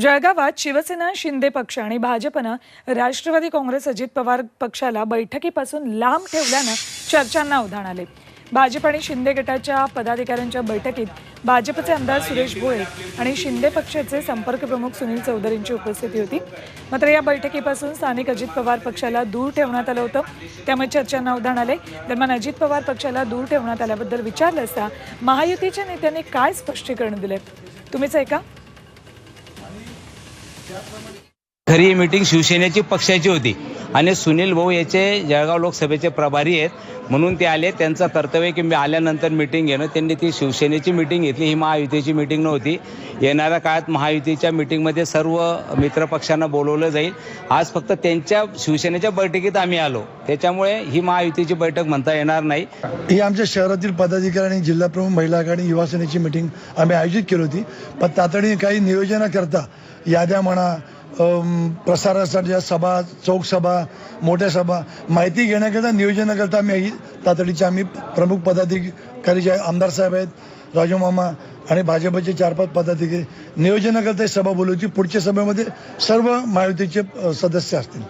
जळगावात शिवसेना शिंदे पक्ष आणि भाजपनं राष्ट्रवादी काँग्रेस अजित पवार पक्षाला बैठकीपासून लांब ठेवल्यानं चर्चांना उधाण आले. भाजप आणि शिंदे गटाच्या पदाधिकाऱ्यांच्या बैठकीत भाजपचे आमदार सुरेश भोळे आणि शिंदे पक्षाचे संपर्क प्रमुख सुनील चौधरींची उपस्थिती होती. मात्र या बैठकीपासून स्थानिक अजित पवार पक्षाला दूर ठेवण्यात आलं होतं. त्यामुळे चर्चांना उधाण आले. दरम्यान अजित पवार पक्षाला दूर ठेवण्यात आल्याबद्दल विचारलं असता महायुतीच्या नेत्यांनी काय स्पष्टीकरण दिले तुम्हीच ऐका. खरी ही मीटिंग शिवसेनेची पक्षाची होती. आणि सुनील भाऊ याचे जळगाव लोकसभेचे प्रभारी आहेत. म्हणून ते आले. त्यांचं कर्तव्य की मी आल्यानंतर मीटिंग घेणं. त्यांनी ती शिवसेनेची मीटिंग घेतली. ही महायुतीची मीटिंग नव्हती. येणाऱ्या काळात महायुतीच्या मीटिंगमध्ये सर्व मित्रपक्षांना बोलवलं जाईल. आज फक्त त्यांच्या शिवसेनेच्या बैठकीत आम्ही आलो. त्याच्यामुळे ही महायुतीची बैठक म्हणता येणार नाही. ही आमच्या शहरातील पदाधिकारी आणि जिल्हाप्रमुख महिला आघाडी युवा सेनेची मिटिंग आम्ही आयोजित केली होती. पण तातडीने काही नियोजनाकरता याद्या म्हणा प्रसारासाठी सभा चौक सभा मोठ्या सभा. माहिती घेण्याकरता नियोजनाकरता आम्ही तातडीचे आम्ही प्रमुख पदाधिकारी जे आमदार साहेब आहेत राजू मामा आणि भाजपचे चार पाच पदाधिकारी. नियोजनाकरता ही सभा बोलवची. पुढच्या सभेमध्ये सर्व महायुतीचे सदस्य असतील.